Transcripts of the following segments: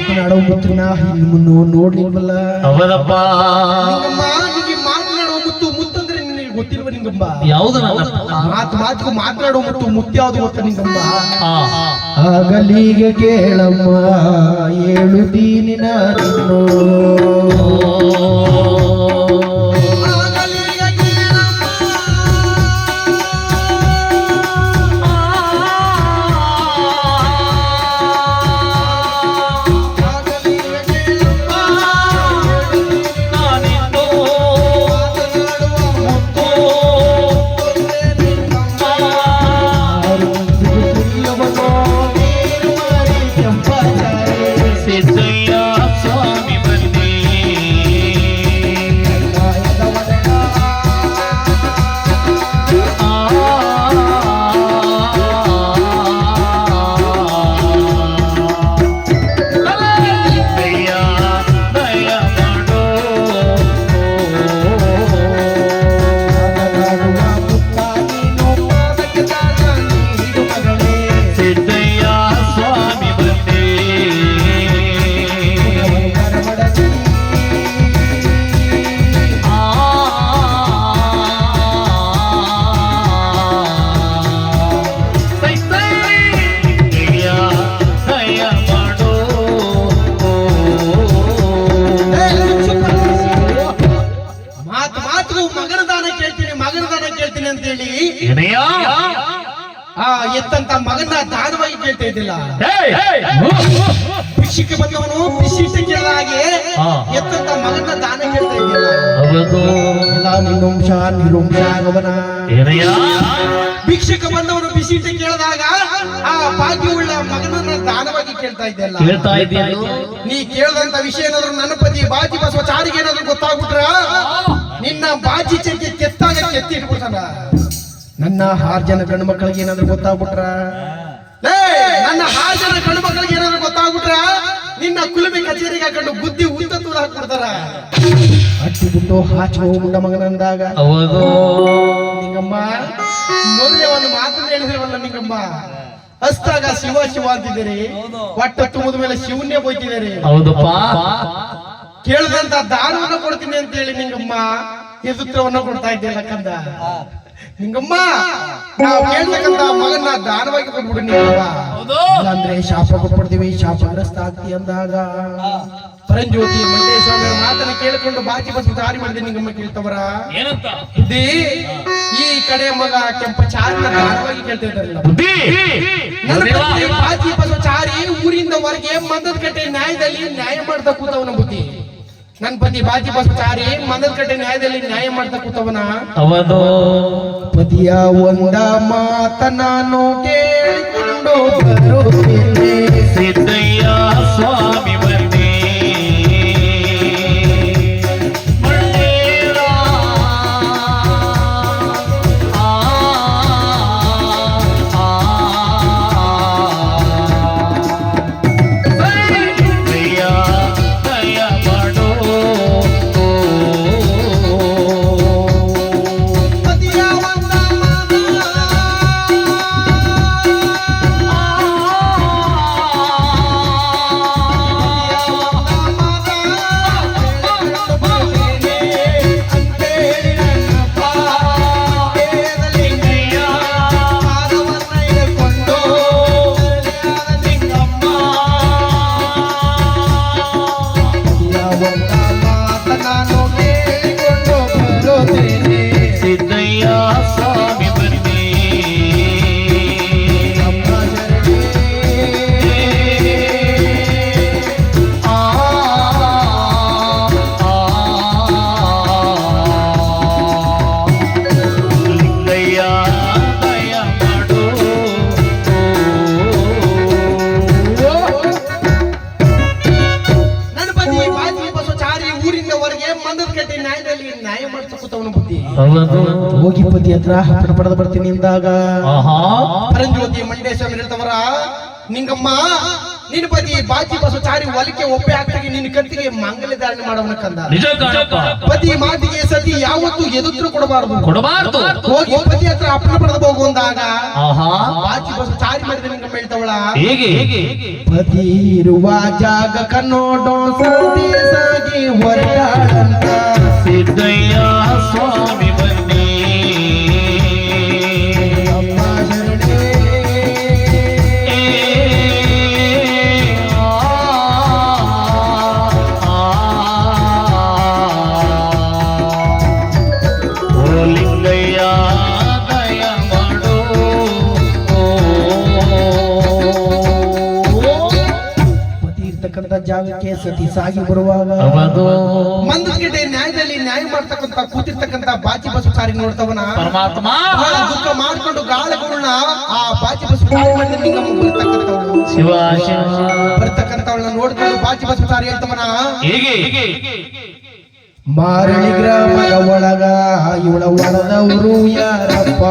ಬುದ್ಧಿ ಮುತ್ತು ನಾ ನಿಮ್ಮನ್ನು ನೋಡ್ಲಿಲ್ವಲ್ಲ ನಿಂಗಮ್ಮ ನಿಮಗೆ ಮಾತನಾಡುವ ಮುತ್ತು ಮುತ್ತಂದ್ರೆ ನಿನಗೆ ಗೊತ್ತಿಲ್ವ ನಿಂಗಮ್ಮ ಯಾವುದು ಮಾತು ಮಾತು ಮಾತನಾಡೋ ಮುತ್ತು ಮುತ್ತು ಯಾವ್ದು ಗೊತ್ತ ನಿಂಗಮ್ಮ ಆಗಲಿಗೆ ಕೇಳಮ್ಮ ಏಳು ನಾನು ಎತ್ತಂತ ಮಗನ ದಾನವಾಗಿ ಕೇಳ್ತಾ ಇದ್ದಿಲ್ಲ. ಕೃಷಿಗೆ ಬಂದವನು ಹಾ. ಎತ್ತಂತ ಮಗನ ದಾನ ಕೇಳ್ತಾ ಇದ್ದಿಲ್ಲ. ನಿರುಂಶ ಭಿಕ್ಷಕ ಬಂದವನು ಬಿಸಿಟ ಕೇಳಿದಾಗ ಆ ಭಾಗ್ಯವುಳ್ಳ ಮಗನನ್ನ ದಾನವಾಗಿ ಕೇಳ್ತಾ ಇದ್ದಲ್ಲ. ನೀ ಕೇಳದಂತ ವಿಷಯ ಏನಾದ್ರು ನನ್ನ ಪತಿ ಬಾಜಿ ಬಸವ ಚಾರಿಗೆ ಏನಾದ್ರು ಗೊತ್ತಾಗ್ಬಿಟ್ರ? ನಿನ್ನ ಬಾಜಿ ಚೆಕ್ಕೆ ಕೆತ್ತಾಗ ಕೆತ್ತಿ ಇಟ್ಬಿಡ್ತಾನ ನನ್ನ ಆರ್ ಜನ ಗಂಡು ಮಕ್ಕಳಿಗೆ ಏನಾದ್ರು ಗೊತ್ತಾಗ್ಬಿಟ್ರ? ನನ್ನ ಆರ್ ಜನ ಗಂಡು ಮಕ್ಕಳಿಗೆ ಏನಾದ್ರು ಗೊತ್ತಾಗ್ಬಿಟ್ರ? ನಿನ್ನ ಕುಲುಮೆ ಕಚೇರಿಗೆ ಕಂಡು ಬುದ್ಧಿ ಉದ್ದ ತೂರ ಹಾಕ್ಬಿಡ್ತಾರ. ಅಟ್ಟಿ ಬಿಟ್ಟು ಹಾಚಿ ಹೋಗ್ಬಿಟ್ಟ ಮಗನಂದಾಗ ಹೌದು. ನಿಂಗಮ್ಮ ಮೊದಲೇ ಒಂದು ಮಾತು ಹೇಳಿದ್ರವಲ್ಲ ನಿಂಗಮ್ಮ. ಅಷ್ಟಾಗ ಶಿವ ಶಿವ ಅಂತಿದ್ದೀರಿ. ಒಟ್ಟ ಮುದ ಮೇಲೆ ಶಿವನ್ನೇ ಬೈತಿದ್ದೀರಿ ಹೌದಪ್ಪ. ಕೇಳಿದಂತ ದಾನವನ್ನು ಕೊಡ್ತೀನಿ ಅಂತ ಹೇಳಿ ನಿಂಗಮ್ಮ ಎದುತ್ರವನ್ನ ಕೊಡ್ತಾ ಇದ್ದೆ ಕಂದ. ನಿಂಗಮ್ಮ ನಾವು ಕೇಳ್ತಕ್ಕಂತ ಮಗನ್ನ ದಾನವಾಗಿ ಕೊಟ್ಬಿಡು ನಿಂಗಮ್ಮ ಅಂದ್ರೆ ಶಾಪ ಕೊಡ್ತೀವಿ ಶಾಪಗ್ರಸ್ತ ಆಗ್ತಿ ಅಂದಾಗ. ಪರಂಜ್ಯೋತಿ ಮಂಡೇಶ್ವರ ಮಾತನ್ನ ಕೇಳಿಕೊಂಡು ಬಾಜಿ ಬಸ್ ದಾರಿ ಮಾಡಿದೆ ನಿಂಗಮ್ಮ ಕೇಳ್ತವರ. ಏನಂತ? ಬುದ್ಧಿ? ಈ ಕಡೆ ಮಗ ಕೆಂಪ ಚಾರಿನ ದಾನವಾಗಿ ಕೇಳ್ತಾ ಇದ್ದಾರಲ್ಲ. ಬುದ್ಧಿ? ಬಾಜಿ ಬಸವ ಚಾರಿ ಊರಿಂದ ಹೊರಗೆ ಮಂದದ ಕಟ್ಟೆ ನ್ಯಾಯದಲ್ಲಿ ನ್ಯಾಯ ಮಾಡ್ತಾ ಕೂತವನ ಬುದ್ಧಿ. ನನ್ನ ಪತಿ ಬಾಜಿ ಬಸ್ತಾರಿ ಚಾರಿ ಮನದ ಕಟ್ಟೆ ನ್ಯಾಯದಲ್ಲಿ ನ್ಯಾಯ ಮಾಡ್ತಾ ಕೂತವನ? ಅವನು ಪತಿಯ ಒಂದ ಮಾತ ನಾನು ಕೇಳಿಕೊಂಡು ಬರುತ್ತೇನೆ ಸಿದ್ದಯ್ಯ ಸ್ವಾಮಿ. ಹೋಗಿ ಹತ್ರ ಪಡೆದು ಬರ್ತೀನಿ ಅಂದಾಗ ಆಹಾ. ಪರಂಜ್ಯೋತಿ ಮಂಡೇಶ್ವರ ಹೇಳ್ತವರ ನಿಂಗಮ್ಮ ನಿನ್ನ ಪತಿ ಬಾಜಿ ಬಸವಚಾರಿ ಒಲಿಕೆ ಒಪ್ಪೆ ಆಗ್ತಾಗೆ ನಿನ್ನ ಕತ್ತಿಗೆ ಮಂಗಲ ಧಾರಣೆ ಮಾಡವನ ಕಂದ ಪತಿ ಮಾತಿಗೆ ಸತಿ ಯಾವತ್ತು ಎದುರು ಕೊಡಬಾರದು. ಕೊಡಬಾರದು. ಹೋಗಿ ಪತಿ ಹತ್ರ ಅಪ್ಪನ ಪಡೆದು ಹೋಗುವಂದಾಗ ಆಹಾ. ಬಾಜಿ ಬಸವಚಾರಿ ಮಾಡಿದ್ರೆ ನಿಂಗಮ್ಮ ಹೇಳ್ತವಳ ಹೇಗೆ? ಹೇಗೆ? ಪತಿ ಇರುವ ಜಾಗ ಕನ್ನೋಡೋ ಸಂದೇಶಾಗಿ ಹೊರಟಾಡಂತ ಸಿದ್ದಯ್ಯ ಸ್ವಾಮಿ ಜಾಗಕ್ಕೆ ಸತಿ ಸಾಗಿ ಬರುವಾಗ ಮಂದಗಿಡೆ ನ್ಯಾಯದಲ್ಲಿ ನ್ಯಾಯ ಮಾಡ್ತಕ್ಕಂತ ಕೂತಿರ್ತಕ್ಕಂತ ಬಾಚಿ ಬಸವಚಾರಿ ನೋಡ್ತವನ? ಪರಮಾತ್ಮ! ದುಃಖ ಮಾಡ್ಕೊಂಡು ಗಾಳಗಳನ್ನ ಆ ಬಾಚಿ ಬಸ್ ಶಿವ ಬರ್ತಕ್ಕಂಥವಳನ್ನ ನೋಡ್ಕೊಂಡು ಬಾಚಿ ಬಸವಚಾರಿ ಹೇಳ್ತವನ? ಹೇಗೆ ಹೇಗೆ? ಮಾರಳಿ ಗ್ರಾಮದ ಒಳಗ ಇವಳ ಒಳದವರು ಯಾರಪ್ಪ?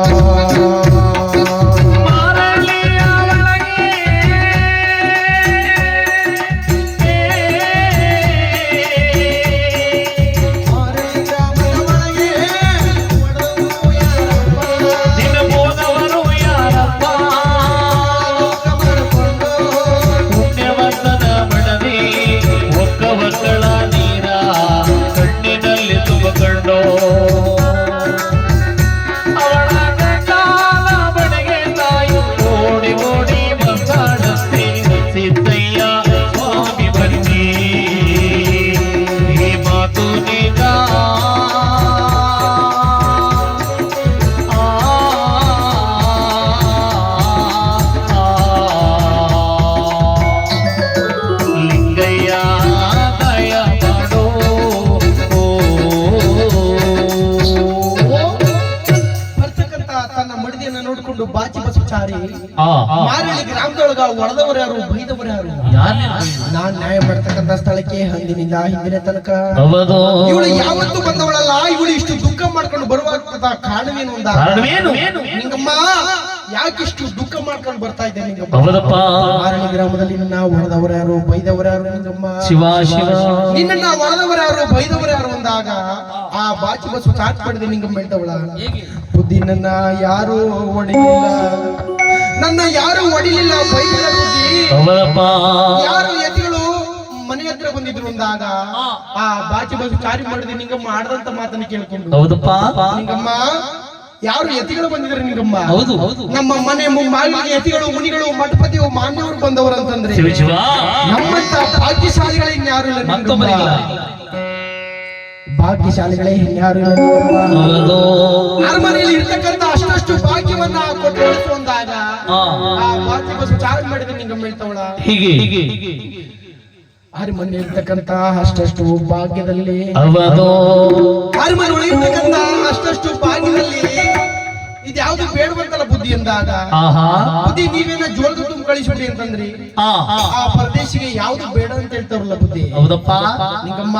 ಗ್ರಾಮದೊಳಗ ಯಾರು ಬೈದವರು ಯಾರು? ನಾನ್ ನ್ಯಾಯ ಮಾಡ್ತಕ್ಕಂತ ಸ್ಥಳಕ್ಕೆ ಹಂದಿನಿಂದ ಹಿಂದಿನ ತನಕ. ಇವಳು ಯಾವತ್ತು ಬಂದವಳಲ್ಲ ಇವಳು ಇಷ್ಟು ದುಃಖ ಮಾಡ್ಕೊಂಡು ಬರುವಂತ ಕಾರಣವೇನು ಒಂದ ಕಾರಣವೇನು? ನಿಂಗಮ್ಮ ಯಾಕಿಷ್ಟು ದುಃಖ ಮಾಡ್ಕೊಂಡು ಬರ್ತಾ ಇದ್ದೆ ನಿಂಗಮ್ಮ? ಮಾರಳಿ ಗ್ರಾಮದಲ್ಲಿ ನಿನ್ನ ಹೊಡೆದವರು ಯಾರು ಬೈದವರು ಯಾರು ನಿಂಗಮ್ಮ? ಶಿವ ಶಿವ. ನಿನ್ನ ಹೊಡೆದವರು ಯಾರು ಬೈದವರು ಯಾರು ಅಂದಾಗ ಬಾಚಿ ಬಸ್ ಚಾಚ್ ಪಡೆದು ನಿಂಗೆ ಬೆಳ್ದವಳ ಬುದ್ಧಿ ನನ್ನ ಯಾರು ಹೊಡಿಲಿಲ್ಲ ನನ್ನ ಯಾರು ಹೊಡಿಲಿಲ್ಲ ಬೈದಿಲ್ಲ ಬುದ್ಧಿ. ಯಾರು ಎತ್ತಿಗಳು ಮನೆ ಹತ್ರ ಬಂದಿದ್ರು ಅಂದಾಗ ಆ ಬಾಚಿ ಬಸ್ ಚಾರಿ ಮಾಡಿದೆ ನಿಂಗಮ್ಮ ಆಡದಂತ ಮಾತನ್ನ ಕೇಳ್ಕೊಂಡು. ಹೌದಪ್ಪ. ನಿಂಗಮ್ಮ ಯಾರು ಎತ್ತಿಗಳು ಬಂದಿದ್ರು ನಿಂಗಮ್ಮ ಹೌದು. ನಮ್ಮ ಮನೆ ಮುಂಬಾಗಿಲಿಗೆ ಎತ್ತಿಗಳು ಮುನಿಗಳು ಮಠಪತಿಯು ಮಾನ್ಯವರು ಬಂದವರು ಅಂತಂದ್ರೆ ನಮ್ಮಂತ ಭಾಗ್ಯಶಾಲಿಗಳೇ ಯಾರು ಇಲ್ಲ ನಿಂಗಮ್ಮ. ಭಾಗ್ಯಶಾಲಿಗಳೇ ಇನ್ಯಾರು ಅರಮನೆಯಲ್ಲಿ ಇರ್ತಕ್ಕಂತ ಅಷ್ಟಷ್ಟು ಭಾಗ್ಯವನ್ನ ಕೊಟ್ಟು ಉಳಿಸುವಂದಾಗ ಆ, ಭಾಗ್ಯ ಚಾರ್ಜ್ ಹೇಳ್ತವಳ ಹೀಗೆ. ಹೀಗೆ. ಅರಮನೆ ಇರ್ತಕ್ಕಂತ ಅಷ್ಟಷ್ಟು ಭಾಗ್ಯದಲ್ಲಿ ಅರಮನೆ ಒಳಗಿರ್ತಕ್ಕಂತ ಅಷ್ಟಷ್ಟು ಭಾಗ್ಯದಲ್ಲಿ ಇದ್ಯಾವ್ದು ಬೇಡವಂತಲ್ಲ ಬುದ್ಧಿ ಎಂದಾಗ ಆಹಾ. ಬುದ್ಧಿ ನೀವೇನ ಜೋಳದ ತುಂಬ ಕಳಿಸ್ಬಿಡಿ ಅಂತಂದ್ರಿ? ಆ, ಪ್ರದೇಶಿಗೆ ಯಾವ್ದು ಬೇಡ ಅಂತ ಹೇಳ್ತಾರಲ್ಲ ಬುದ್ಧಿ. ಹೌದಪ್ಪ. ನಿಂಗಮ್ಮ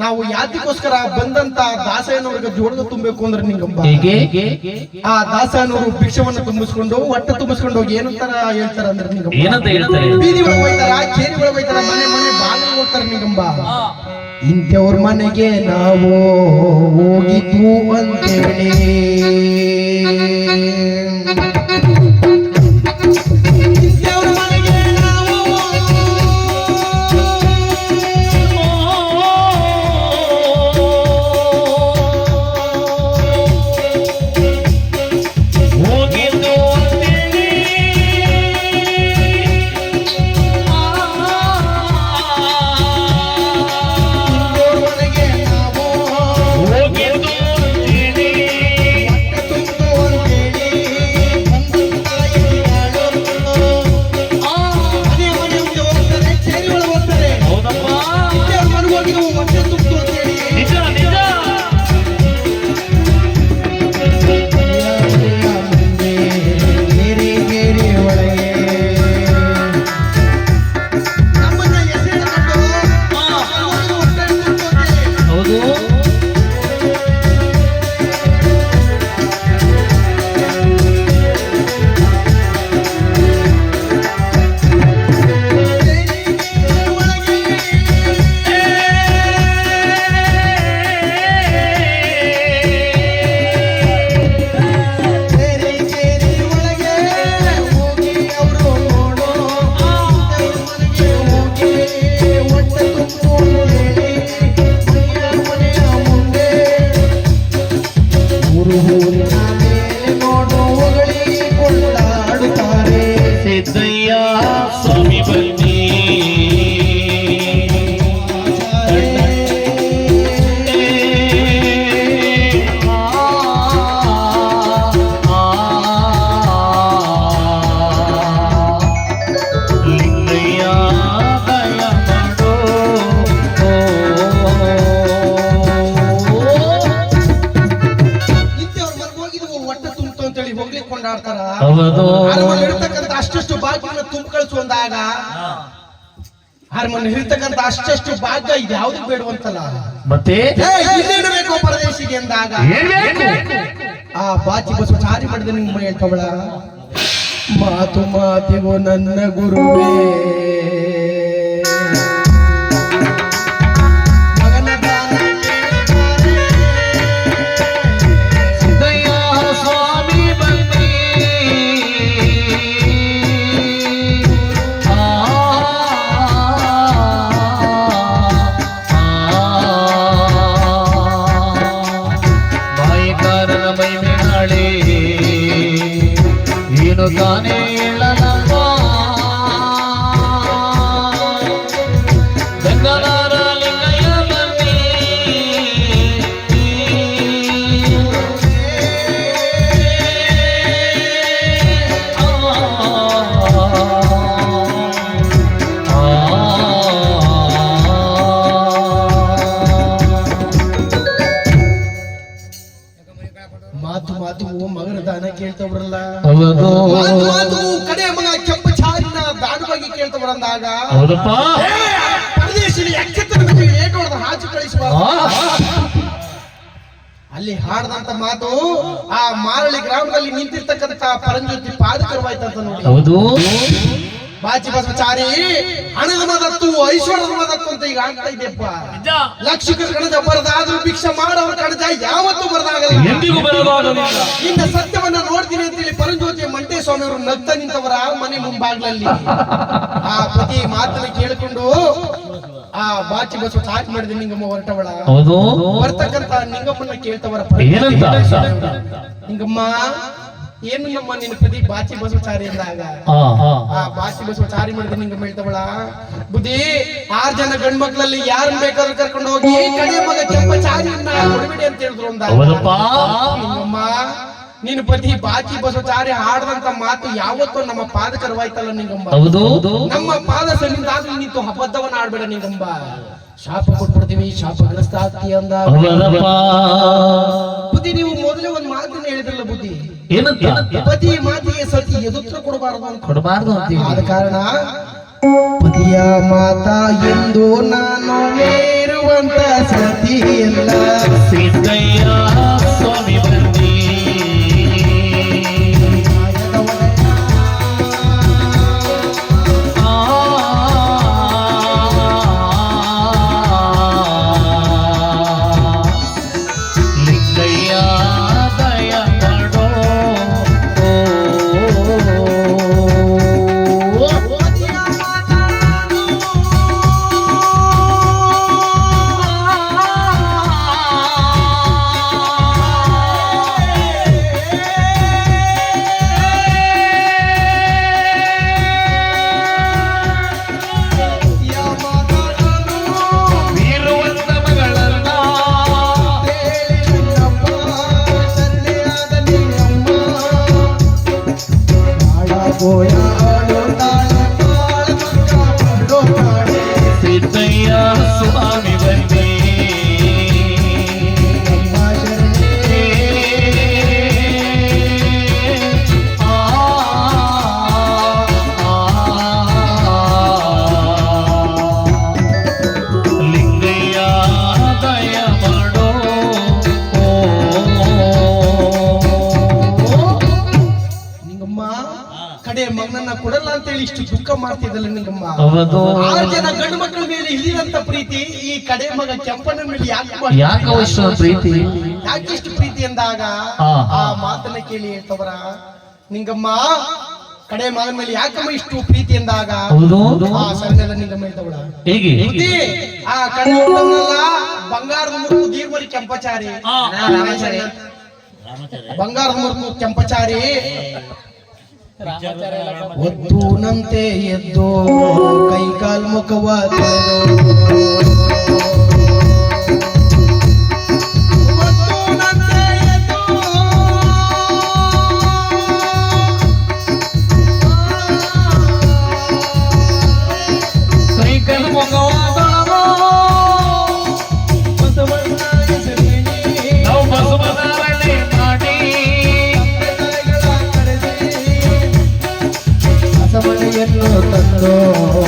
ನಾವು ಯಾತಿಗೋಸ್ಕರ ಬಂದಂತ ದಾಸಯ್ಯನವ್ರಿಗೆ ಜೋಡದ ತುಂಬಬೇಕು ಅಂದ್ರೆ ನಿಂಗಮ್ಮ ಆ ದಾಸಯ್ಯನವರು ಭಿಕ್ಷವನ್ನ ತುಂಬಿಸ್ಕೊಂಡು ಹೊಟ್ಟೆ ತುಂಬಿಸ್ಕೊಂಡು ಹೋಗಿ ಏನಂತಾರ ಹೇಳ್ತಾರ ಅಂದ್ರೆ ನಿಂಗಮ್ಮ ಹೇಳ್ತಾರೆ? ಬೀದಿ ಒಳಗೆ ಹೋಯ್ತಾರ ಕೇರಿ ಒಳಗೆ ಹೋಯ್ತಾರ ಮನೆ ಮನೆ ಬಾಗಿಲು ಹೋಗ್ತಾರ ನಿಂಗಮ್ಮ ಇಂಥವ್ರ ಮನೆಗೆ ನಾವು ಹೋಗಿದ್ದು ಅಂತೇಳಿ ಹೌದು. ಇರತಕ್ಕಂತ ಅಷ್ಟಷ್ಟು ಭಾಗ್ಯವನ್ನು ತುಂಬ ಕಳಿಸುವಂದಾಗ ಹಾರ್ಮನ್ ಇರ್ತಕ್ಕಂಥ ಅಷ್ಟಷ್ಟು ಭಾಗ್ಯ ಯಾವ್ದು ಬೇಡುವಂತಲ್ಲ? ಮತ್ತೆ? ಇಲ್ಲಿಡಬೇಕು ಪರದೇಶಿಗೆ ಎಂದಾಗ ಆ ಬಾಚಿ ಬಸ್ ಚಾರಿ ಮಾಡಿದ ನಿಮ್ಮ ಹೇಳ್ತವಳ ಮಾತು ಮಾತಿಗೂ ನನ್ನ ಗುರುವೇ. ಮಾತು ಮಾತು ಮಗನ ದಾನ ಕೇಳ್ತವ್ರಲ್ಲ. ಕಡೆ ಮಗ ಕೆಂಪು ಚಾರಿನ ದಾನವಾಗಿ ಪರದೇಶಿನ ಎಚ್ಚೆತ್ತನ ಬಗ್ಗೆ ಹಾಚಿ ಕಳಿಸುವ. ಅಲ್ಲಿ ಹಾಡದಂತ ಮಾತು ಆ ಮಾರಳಿ ಗ್ರಾಮದಲ್ಲಿ ನಿಂತಿರ್ತಕ್ಕಂತ ಪರಂಜ್ಯೋತಿ ಪಾದಕರವಾಯ್ತಂತ ನೋಡಿ. ಹೌದು. ಬಾಚಿ ಬಸವಚಾರಿ ಹಣದ ಮದತ್ತು ಐಶ್ವರ್ಯದ ಮದತ್ತು ಅಂತ ಈಗ ಆಗ್ತಾ ಇದೆಯಪ್ಪ ಲಕ್ಷಕ ಕಣಜ ಬರದಾದ್ರೂ ಭಿಕ್ಷೆ ಮಾಡೋರ ಕಣಜ ಯಾವತ್ತೂ ಬರದಾಗಲ್ಲ. ನಿನ್ನ. ಸತ್ಯವನ್ನ ನೋಡ್ತೀನಿ ಅಂತೇಳಿ ಪರಂಜ್ಯೋತಿ ಮಂಟೇ ಸ್ವಾಮಿ ಅವರು ನಗ್ತ ನಿಂತವರ ಮನೆ ಮುಂಭಾಗ್ಲಲ್ಲಿ ಆ ಪ್ರತಿ ಮಾತನ್ನ ಕೇಳಿಕೊಂಡು ಆ ಬಾಚಿ ಬಸವ ಚಾಚ್ ಮಾಡಿದ ನಿಂಗಮ್ಮ ಹೊರಟವಳ. ಹೌದು. ಬರ್ತಕ್ಕಂತ ನಿಂಗಮ್ಮನ್ನ ಕೇಳ್ತವರ ಏನಂತ? ನಿಂಗಮ್ಮ ಏನು ನಮ್ಮ ನಿನ್ನ ಪದಿ ಬಾಚಿ ಬಸವಚಾರಿ ಅಂದಾಗ? ಆ, ಬಾಚಿ ಬಸವಚಾರಿ ಮಾಡಿದ ನಿಂಗೆ ಮೇಳ್ತವಳ ಬುದ್ಧಿ ಆರ್ ಜನ ಗಂಡ್ ಮಕ್ಳಲ್ಲಿ ಯಾರನ್ನ ಬೇಕಾದ್ರೂ ಕರ್ಕೊಂಡು ಹೋಗಿ ಕಡೆ ಮಗ ಕೆಂಪಚಾರಿಯನ್ನ ಕೊಡಬೇಡಿ ಅಂತ ಹೇಳಿದ್ರು ನಿಮ್ಮಮ್ಮ ನಿನ್ನ ಪತಿ ಬಾಚಿ ಬಸವಚಾರಿ ಹಾಡದಂತ ಮಾತು ಯಾವತ್ತೂ ನಮ್ಮ ಪಾದಕರವಾಯ್ತಲ್ಲ ನಿಂಗಮ್ಮ. ಹೌದು. ನಮ್ಮ ಪಾದ ಸನ್ನಿಧಾನ ನಿಂತು ಅಬದ್ಧವನ್ನ ಆಡ್ಬೇಡ ನಿಂಗಮ್ಮ. ಶಾಪ ಕೊಟ್ಬಿಡ್ತೀವಿ ಶಾಪಗ್ರಸ್ತ ಆಗ್ತಿ ಅಂದ ಬುದ್ಧಿ ನೀವು ಮೊದಲೇ ಒಂದ್ ಮಾತನ್ನ ಹೇಳಿದ್ರಲ್ಲ ಬುದ್ಧಿ. ಏನಂತ? ಪತಿ ಮಾತಿಗೆ ಸತಿ ಎದುತ್ರ ಕೊಡಬಾರದು ಅಂತ. ಕೊಡಬಾರ್ದು ಅಂತೀವಿ ಆದ ಕಾರಣ ಪತಿಯ ಮಾತಾ ಎಂದು ನಾನು ಮೇರುವಂತ ಸತಿ ಎಲ್ಲ ಸಿದ್ದಯ್ಯ ಸ್ವಾಮಿ ಬನ್ನಿ ಅಂತೇಳಿ ಇಷ್ಟು ದುಃಖ ಮಾಡ್ತಿದ್ದಲ್ಲ ನಿಂಗಮ್ಮ. ಹೌದು. ಆರು ಜನ ಗಂಡು ಮಕ್ಕಳ ಮೇಲೆ ಇಲ್ಲಿರಂತ ಪ್ರೀತಿ ಈ ಕಡೆ ಮಗ ಕೆಂಪನ ಮೇಲೆ ಯಾಕೆ ಯಾಕೆ ಪ್ರೀತಿ? ಯಾಕೆ ಇಷ್ಟು ಪ್ರೀತಿ ಎಂದಾಗ ಆ. ಮಾತನ್ನ ಕೇಳಿ ಹೇಳ್ತವರ. ನಿಂಗಮ್ಮ ಕಡೆ ಮಗನ ಮೇಲೆ ಯಾಕಮ್ಮ ಇಷ್ಟು ಪ್ರೀತಿ ಎಂದಾಗ ಹೌದು. ಆ ನಿಂಗಮ್ಮ ಹೇಳ್ತವಳ. ಆ ಕಡೆ ಬಂಗಾರದ ಮುರುಕು ದೀರ್ಘರಿ ಕೆಂಪಚಾರಿ. ಬಂಗಾರದ ಮುರುಕು ಕೆಂಪಚಾರಿ. ಒದ್ದೂನಂತೆ ಎದ್ದು ಕೈಕಾಲ್ ಮುಖವ তো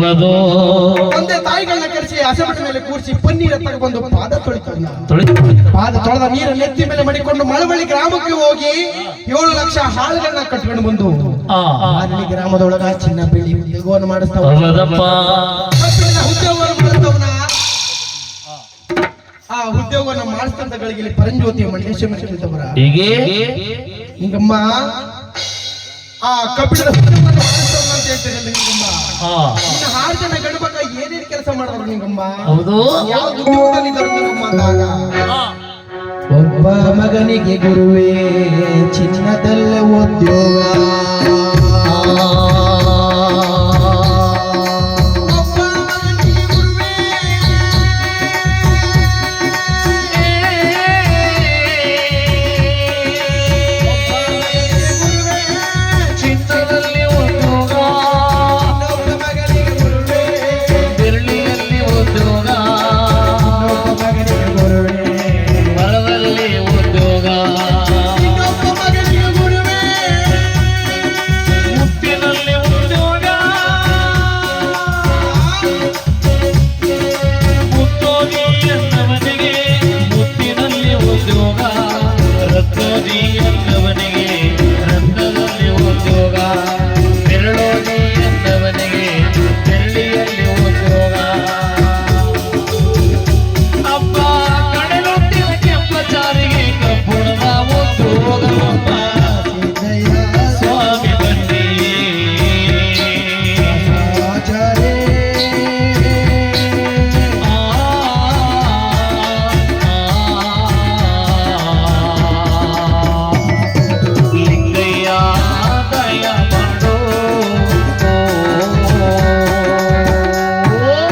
ಅವದು ತಂದೆ ತಾಯಿಗಳನ್ನ ಕರೆಸಿ ಹಸಮಟ ಮೇಲೆ ಕೂರಿಸಿ ಪನ್ನೀರ ತಗೊಂಡು ಪಾದ ತೊಳೆದು ಪಾದ ತೊಳೆದ ನೀರ ನೆತ್ತಿ ಮೇಲೆ ಮಡಿಕೊಂಡು ಮಳವಳ್ಳಿ ಗ್ರಾಮಕ್ಕೆ ಹೋಗಿ ಏಳು ಲಕ್ಷ ಹಾಳುಗಳನ್ನ ಕಟ್ಕೊಂಡು ಬಂದು ಅಲ್ಲಿ ಗ್ರಾಮದೊಳಗ ಚಿನ್ನ ಬೆಳ್ಳಿ ಉದ್ಯೋಗವನ್ನು ಮಾಡಿಸ್ತಾವ. ಅವದಪ್ಪ ಕಬ್ಬಿಣದ ಉದ್ಯೋಗವನ್ನು ಮಾಡಿಸ್ತವನ ಆ ಉದ್ಯೋಗವನ್ನ ಮಾಡಿಸ್ತಂತ ಗಳಿಗೆ ಪರಂಜ್ಯೋತಿ ಮಂಡೇಶ್ವರ ಕೇಳಿದವರ ಹೀಗೆ? ಹಿಂಗಮ್ಮ ಆ ಕಬ್ಬಿಣದ ಉದ್ಯೋಗವನ್ನು ಮಾಡಿಸ್ತವನ ಆರು ಜನ ಏನೇನು ಕೆಲಸ ಮಾಡಿದ್ರು ನಿಂಗಮ್ಮ ಹೌದು. ಯಾವ ಉದ್ಯೋಗದಲ್ಲಿ ಇದ್ದಾರೆ ನಿಂಗಮ್ಮ ಅಂದಾಗ? ಒಬ್ಬ ಮಗನಿಗೆ ಗುರುವೇ ಚಿನ್ನದಲ್ಲ ಉದ್ಯೋಗ